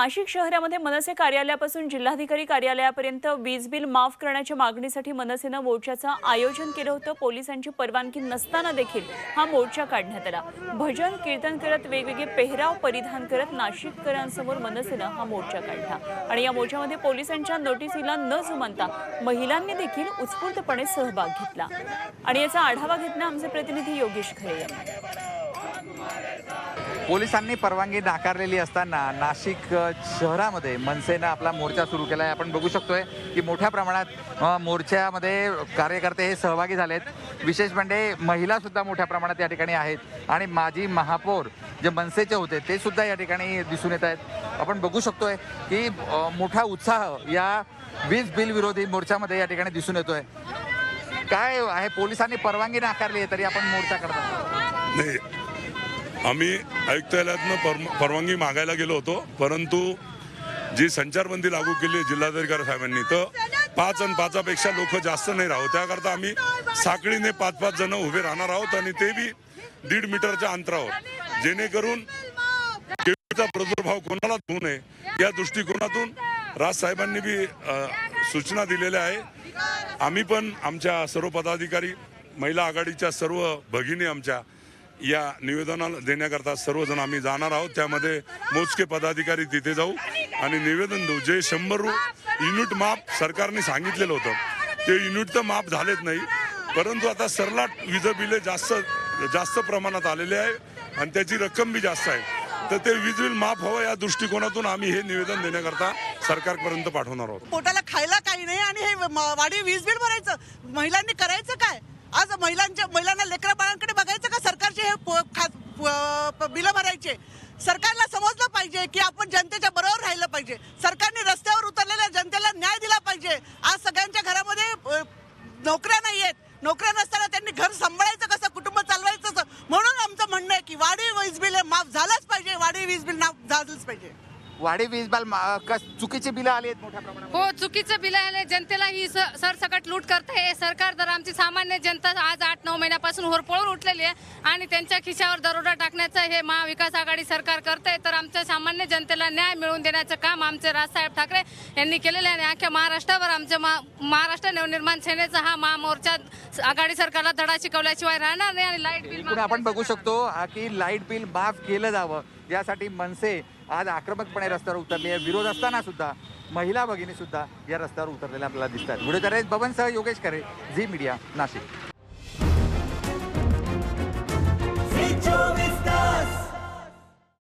नाशिक शहरामध्ये मनसे कार्यालयापासून जिल्हाधिकारी कार्यालयापर्यंत वीज बिल माफ करण्याच्या मागणीसाठी मनसेनं मोर्चाचं आयोजन केलं होतं. पोलिसांची परवानगी नसताना देखील हा मोर्चा काढण्यात आला. भजन कीर्तन करत वेगवेगळे पेहराव परिधान करत नाशिककरांसमोर मनसेनं हा मोर्चा काढला. आणि या मोर्चामध्ये पोलिसांच्या नोटिसीला न जुमानता महिलांनी देखील उत्स्फूर्तपणे सहभाग घेतला. आणि याचा आढावा घेतला आमचे प्रतिनिधी योगेश खरे यांनी. पोलिसांनी परवानगी नाकारलेली असताना नाशिक शहरामध्ये मनसेनं आपला मोर्चा सुरू केला आहे आपण बघू शकतोय की मोठ्या प्रमाणात मोर्चामध्ये कार्यकर्ते हे सहभागी झालेत. विशेष म्हणजे महिला सुद्धा मोठ्या प्रमाणात या ठिकाणी आहेत. आणि माजी महापौर जे मनसेचे होते ते सुद्धा या ठिकाणी दिसून येत आहेत. आपण बघू शकतोय की मोठा उत्साह या वीज बिल विरोधी मोर्चामध्ये या ठिकाणी दिसून येतोय. काय आहे? पोलिसांनी परवानगी नाकारली आहे तरी आपण मोर्चा करतो आम्ही आयुक्तालयातनं परवानगी मागायला गेलो होतो परंतु जी संचारबंदी लागू केली आहे जिल्हाधिकारी साहेबांनी तर पाच आणि पाचापेक्षा लोक जास्त नाही राहो त्याकरता आम्ही साखळीने पाच पाच जण उभे राहणार आहोत आणि ते बी दीड मीटरच्या अंतरावर. जेणेकरून केळीचा प्रादुर्भाव कोणालाच होऊ नये या दृष्टिकोनातून राज साहेबांनी बी सूचना दिलेल्या आहे. आम्ही पण आमच्या सर्व पदाधिकारी महिला आघाडीच्या सर्व भगिनी आमच्या या निवेदनाला देण्याकरता सर्वजण आम्ही जाणार आहोत. त्यामध्ये मोजके पदाधिकारी तिथे जाऊ आणि निवेदन देऊ. जे शंभर युनिट माप सरकारने सांगितलेलं होतं ते युनिट तर माप झालेच नाही. परंतु आता सरलाट वीज बिले जास्त जास्त प्रमाणात आलेले आहे आणि त्याची रक्कम बी जास्त आहे. तर ते वीज बिल माफ व्हावं या दृष्टिकोनातून आम्ही हे निवेदन देण्याकरता सरकारपर्यंत पाठवणार आहोत. पोटाला खायला काही नाही आणि हे वाढीव वीज बिल भरायचं महिलांनी करायचं काय? आज महिलांच्या महिलांना लेकरा बाळांकडे बिलं भरायचे. सरकारला समजलं पाहिजे की आपण जनतेच्या बरोबर राहिलं पाहिजे. सरकारने रस्त्यावर उतरलेल्या जनतेला न्याय दिला पाहिजे. आज सगळ्यांच्या घरामध्ये नोकऱ्या नाही आहेत नोकऱ्या नसताना त्यांनी घर सांभाळायचं कसं? कुटुंब चालवायचं कसं? म्हणून आमचं म्हणणं आहे की वाढीव वीज बिल माफ झालंच पाहिजे. वाढीव वीज बिल माफ झालंच पाहिजे. वाढी वीज बिल चुकीची बिलं आली आहेत मोठ्या प्रमाणात हो चुकीचं बिल आले जनतेला ही सरसकट लूट करते हे सरकार. तर आमची सामान्य जनता आज आठ नऊ महिन्यापासून होरपळून उठलेली आहे आणि त्यांच्या खिशावर दरोडा टाकण्याचं हे महाविकास आघाडी सरकार करते तर आमच्या सामान्य जनतेला न्याय मिळवून देण्याचं काम आमचे राजसाहेब ठाकरे यांनी केलेलं आहे. आणि अख्ख्या महाराष्ट्रावर आमच्या महाराष्ट्र नवनिर्माण सेनेचा हा महामोर्चा आघाडी सरकारला धडा शिकवल्याशिवाय राहणार नाही आणि लाइट बिल आपण बघू शकतो की लाइट बिल माफ केलं जावं यासाठी मनसे आज आक्रमकपणे रस्त्यावर उतरली आहे विरोध असताना सुद्धा महिला भगिनी सुद्धा या रस्त्यावर उतरलेल्या आपल्याला दिसतात व्हिडिओ जरा बबनसह योगेश खरे झी मीडिया नाशिक.